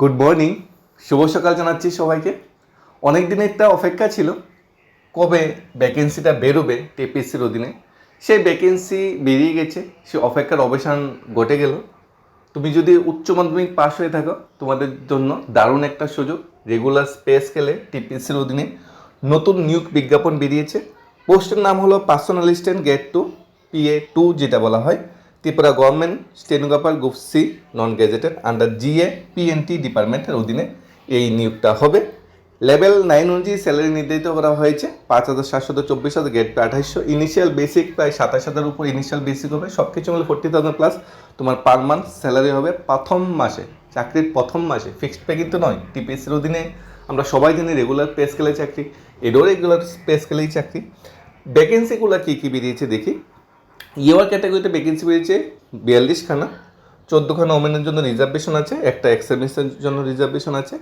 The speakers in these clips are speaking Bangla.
গুড মর্নিং শুভ সকাল জানাচ্ছি সবাইকে। অনেক দিনের একটা অপেক্ষা ছিল। কবে ভ্যাকেন্সিটা বেরোবে টিপিএসসির অধীনে? সেই ভ্যাকেন্সি বেরিয়ে গেছে। সে অপেক্ষার অবসান ঘটে গেল। তুমি যদি উচ্চ মাধ্যমিক পাশ হয়ে থাকো, তোমাদের জন্য দারুণ একটা সুযোগ। রেগুলার স্পেস স্কেলে টিপিএসসির অধীনে নতুন নিয়োগ বিজ্ঞাপন বেরিয়েছে। পোস্টের নাম হলো personal grade two PA two যেটা বলা হয়। Tripura government stenographer group C non gazetted under GA PNT ডিপার্টমেন্টের অধীনে এই নিয়োগটা হবে। লেভেল নাইন অনুযায়ী স্যালারি নির্ধারিত করা হয়েছে, পাঁচ হাজার সাতশত চব্বিশ হাজার গেট আঠাইশশো। ইনিশিয়াল বেসিক প্রায় সাতাশ হাজার উপর ইনিশিয়াল বেসিক হবে সব কিছু মিলে ফোর্টি থাউজেন্ড প্লাস তোমার পার মান্থ স্যালারি হবে প্রথম মাসে, চাকরির প্রথম মাসে। ফিক্সড পে কিন্তু নয় টিপিএসসির অধীনে আমরা সবাই জানি রেগুলার পে স্কেলে চাকরি এডও রেগুলার পে স্কেলেই চাকরি। ভ্যাকেন্সিগুলো কী কী বেরিয়েছে দেখি। ইউআর ক্যাটাগরিতে ভ্যাকেন্সি বেরিয়েছে বিয়াল্লিশ খানা চোদ্দোখানা ওমেনের জন্য রিজার্ভেশন আছে, একটা এক্সামিনেশনের জন্য রিজার্ভেশন আছে।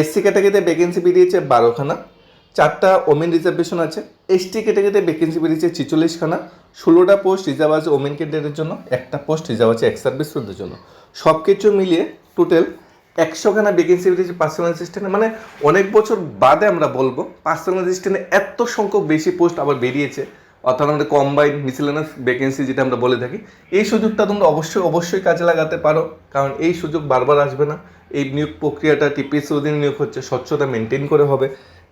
এসসি ক্যাটাগরিতে ভ্যাকেন্সি বেরিয়েছে বারোখানা, চারটা ওমেন রিজার্ভেশন আছে। এসটি ক্যাটাগরিতে ভ্যাকেন্সি বেরিয়েছে ছিচল্লিশখানা, ষোলোটা পোস্ট রিজার্ভ আছে ওমেন ক্যাডারের জন্য, একটা পোস্ট রিজার্ভ আছে এক্স সার্ভিসদের জন্য। সব কিছু মিলিয়ে টোটাল একশোখানা ভ্যাকেন্সি বেরিয়েছে পার্সোনাল অ্যাসিস্ট্যান্টে মানে অনেক বছর বাদে আমরা বলব পার্সোনাল অ্যাসিস্ট্যান্টে এত সংখ্যক বেশি পোস্ট আবার বেরিয়েছে। অর্থাৎ আমাদের কম্বাইন মিসেলেনাস ভ্যাকেন্সি যেটা আমরা বলে থাকি, এই সুযোগটা তোমরা অবশ্যই অবশ্যই কাজে লাগাতে পারো। কারণ এই সুযোগ বারবার আসবে না। এই নিয়োগ প্রক্রিয়াটা টিপিএসসির অধীনে নিয়োগ হচ্ছে, স্বচ্ছতা মেনটেন করে হবে।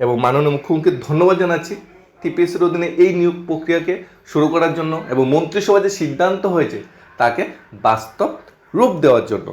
এবং মাননীয় মুখ্যমন্ত্রীকে ধন্যবাদ জানাচ্ছি টিপিএসসির অধীনে এই নিয়োগ প্রক্রিয়াকে শুরু করার জন্য এবং মন্ত্রিসভা যে সিদ্ধান্ত হয়েছে, তাকে বাস্তব রূপ দেওয়ার জন্য।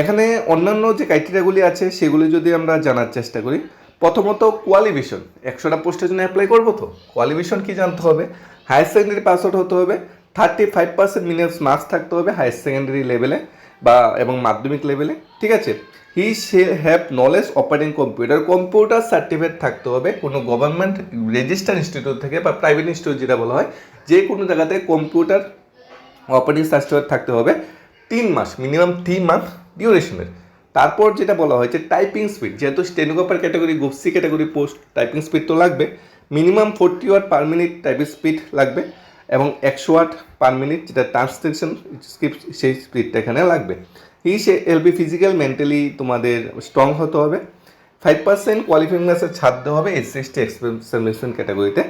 এখানে অন্যান্য যে ক্রাইটেরিয়াগুলি আছে, সেগুলি যদি আমরা জানার চেষ্টা করি প্রথমত কোয়ালিফিকেশন একশোটা পোস্টের জন্য অ্যাপ্লাই করব তো? কোয়ালিফিকেশন কি জানতে হবে? হায়ার সেকেন্ডারি পাস আউট হতে হবে। Thirty five percent minimum marks থাকতে হবে হায়ার সেকেন্ডারি লেভেলে বা এবং মাধ্যমিক লেভেলে ঠিক আছে? He she have knowledge operating computer computer certificate থাকতে হবে কোনো গভর্নমেন্ট রেজিস্টার ইনস্টিটিউট থেকে বা প্রাইভেট ইনস্টিটিউট যেটা বলা হয়, যে কোনো জায়গাতে কম্পিউটার অপারেটিং সার্টিফিকেট থাকতে হবে। তিন মাস মিনিমাম থ্রি মান্থ ডিউরেশনের তারপর যেটা বলা হয়েছে টাইপিং স্পিড যেহেতু stenographer category group C category post typing speed তো লাগবে। Minimum forty word per minute typing speed লাগবে এবং একশো ওয়াট পার মিনিট যেটা ট্রান্সলেশন স্ক্রিপ্ট সেই স্পিডটা এখানে লাগবে। এই সে এলবি ফিজিক্যাল মেন্টালি তোমাদের স্ট্রং হতে হবে। ফাইভ পার্সেন্ট কোয়ালিফাইং মাসের ছাড় দেওয়া হবে এস এস টি ক্যাটাগরিতে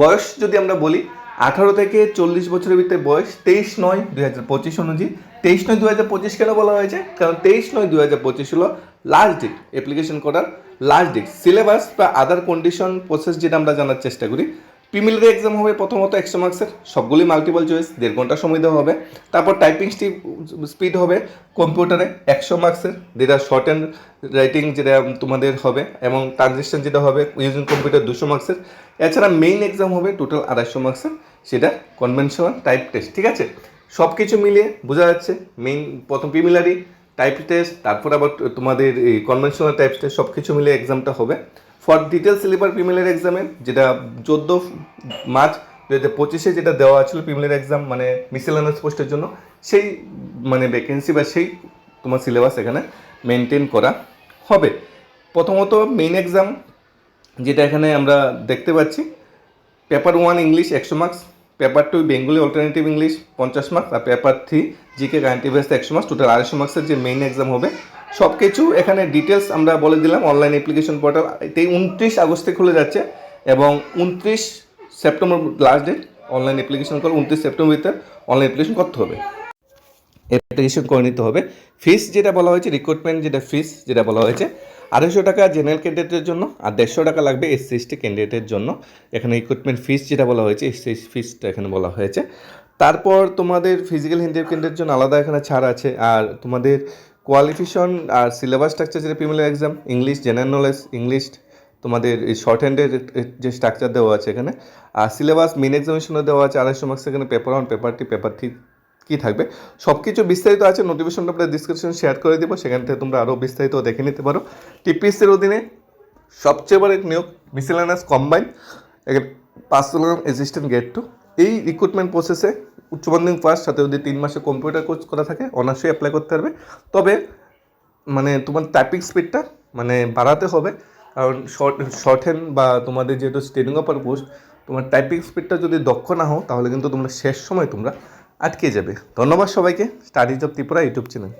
বয়স যদি আমরা বলি আঠারো থেকে চল্লিশ বছরের ভিতরে বয়স তেইশ নয় দুই হাজার পঁচিশ অনুযায়ী। তেইশ নয় দু হাজার পঁচিশ কেন বলা হয়েছে? কারণ তেইশ নয় দু হাজার পঁচিশ হলো লাস্ট ডেট অ্যাপ্লিকেশন করার লাস্ট ডেট সিলেবাস বা আদার কন্ডিশন প্রসেস যেটা আমরা জানার চেষ্টা করি প্রিমিলারি এক্সাম হবে প্রথমত একশো মার্কসের সবগুলি মাল্টিপল চয়েস দেড় ঘণ্টা সময় দেওয়া হবে। তারপর টাইপিং স্পিড হবে কম্পিউটারে একশো মার্কসের যেটা শর্ট অ্যান্ড রাইটিং যেটা তোমাদের হবে, এবং ট্রানজেকশন যেটা হবে ইউজিং কম্পিউটার দুশো মার্কসের এছাড়া মেইন এক্সাম হবে টোটাল আড়াইশো মার্কসের সেটা কনভেনশনাল টাইপ টেস্ট ঠিক আছে? সব কিছু মিলিয়ে বোঝা যাচ্ছে মেইন প্রথম প্রিমিলারি টাইপ টেস্ট তারপর আবার তোমাদের এই কনভেনশনাল টাইপ টেস্ট সব কিছু মিলিয়ে এক্সামটা হবে। ফর ডিটেল সিলেবার প্রিমিলারি এক্সামে যেটা চোদ্দ মার্চ দু হাজার পঁচিশে যেটা দেওয়া ছিল প্রিমিলারি এক্সাম মানে মিসেলানাস পোস্টের জন্য, সেই মানে ভ্যাকেন্সি বা সেই তোমার সিলেবাস এখানে মেনটেন করা হবে। প্রথমত মেইন এক্সাম যেটা এখানে আমরা দেখতে পাচ্ছি পেপার ওয়ান ইংলিশ একশো marks paper two Bengali alternative English পঞ্চাশ মার্কস আর paper three GK current affairs একশো মার্কস টোটাল আড়াইশো মার্কসের যে মেইন এক্সাম হবে সব কিছু এখানে ডিটেলস আমরা বলে দিলাম অনলাইন অ্যাপ্লিকেশন পোর্টাল এই উনত্রিশ আগস্টে খুলে যাচ্ছে এবং উনত্রিশ September last date online application করে উনত্রিশ সেপ্টেম্বর ভিতরে অনলাইন অ্যাপ্লিকেশন করতে হবে। অ্যাপ্লিকেশন করে নিতে হবে। ফিস যেটা বলা হয়েছে রিক্রুটমেন্ট যেটা ফিস যেটা বলা হয়েছে, আড়াইশো টাকা জেনারেল ক্যান্ডিডেটের জন্য আর দেড়শো টাকা লাগবে এসসি এসটি ক্যান্ডিডেটের জন্য। এখানে রিক্রুটমেন্ট ফিস যেটা বলা হয়েছে এসসি ফিসটা এখানে বলা হয়েছে। তারপর তোমাদের ফিজিক্যাল হ্যান্ডিক্যাপ ক্যান্ডিডেটের জন্য আলাদা এখানে ছাড় আছে। আর তোমাদের কোয়ালিফিকেশন আর সিলেবাস স্ট্রাকচার যেটা preliminary exam English general knowledge English তোমাদের এই শর্ট হ্যান্ডের যে স্ট্রাকচার দেওয়া আছে এখানে, আর সিলেবাস মেন এক্সামিনেশনও দেওয়া আছে, আড়াইশো মার্কস এখানে paper one paper two paper three কী থাকবে? সব কিছু বিস্তারিত আছে নোটিফিকেশনটা আপনার ডিসক্রিপশন শেয়ার করে দেবো, সেখান থেকে তোমরা আরও বিস্তারিত দেখে নিতে পারো। টিপিএসসির অধীনে সবচেয়ে বড় এক নিয়োগ miscellaneous combine personal assistant grade two এই রিক্রুটমেন্ট প্রসেসে উচ্চ মাধ্যমিক পাস, সাথে যদি তিন মাসে কম্পিউটার কোর্স করা থাকে অনার্সই অ্যাপ্লাই করতে পারবে। তবে মানে তোমার টাইপিং স্পিডটা মানে বাড়াতে হবে। কারণ শর্ট শর্ট হ্যান্ড বা তোমাদের যেহেতু স্টেডিং অপার পোস্ট তোমার টাইপিং স্পিডটা যদি দক্ষ না হও, তাহলে কিন্তু তোমরা শেষ সময় তোমরা আটকে যাবে। ধন্যবাদ সবাইকে। Studies of Tripura YouTube channel.